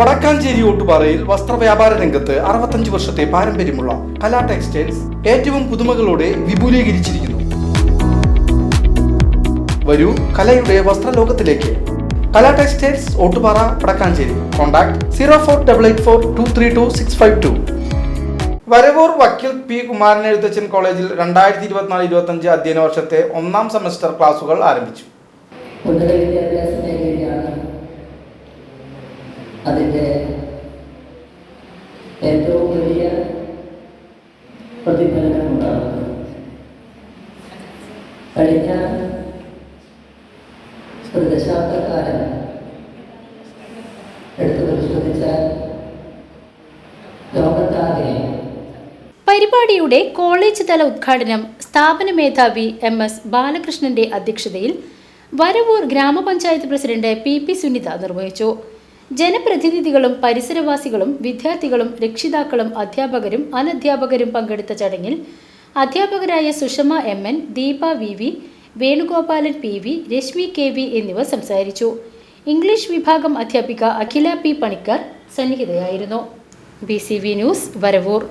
വടക്കാഞ്ചേരി ഓട്ടുപാറയിൽ വസ്ത്രവ്യാപാര രംഗത്ത് അറുപത്തഞ്ച് വർഷത്തെ പാരമ്പര്യമുള്ള കലാ ടെക്സ്റ്റൈൽസ് ഏറ്റവും പുതുമകളോടെ വിപുലീകരിച്ചിരിക്കുന്നു. വരൂ കലയുടെ വസ്ത്രലോകത്തിലേക്ക്. Kala textiles Ottupara Vadakkanchery. Contact zero four double eight four two three two six five two. Varavoor വക്കീൽ പി കുമാരൻ എഴുത്തച്ഛൻ കോളേജിൽ രണ്ടായിരത്തി ഇരുപത്തിനാല് ഇരുപത്തഞ്ച് അധ്യയന വർഷത്തെ ഒന്നാം സെമസ്റ്റർ ക്ലാസുകൾ ആരംഭിച്ചു. അതിന്റെ ഏറ്റവും വലിയ പ്രതിഫലനം ഉണ്ടാകുന്നത്. കഴിഞ്ഞ ഒരു ദശാബ്ദക്കാലം എടുത്തു പരിശോധിച്ചാൽ ലോകത്താകെ പരിപാടിയുടെ കോളേജ് തല ഉദ്ഘാടനം സ്ഥാപന മേധാവി എം എസ് ബാലകൃഷ്ണന്റെ അധ്യക്ഷതയിൽ വരവൂർ ഗ്രാമപഞ്ചായത്ത് പ്രസിഡന്റ് പി പി സുനിത നിർവഹിച്ചു. ജനപ്രതിനിധികളും പരിസരവാസികളും വിദ്യാർത്ഥികളും രക്ഷിതാക്കളും അധ്യാപകരും അനധ്യാപകരും പങ്കെടുത്ത ചടങ്ങിൽ അധ്യാപകരായ Sushama M N Deepa V V Venugopalan P V Rashmi K V എന്നിവർ സംസാരിച്ചു. ഇംഗ്ലീഷ് വിഭാഗം അധ്യാപിക Akhila P Panicker സന്നിഹിതയായിരുന്നു. B C V news Varavoor.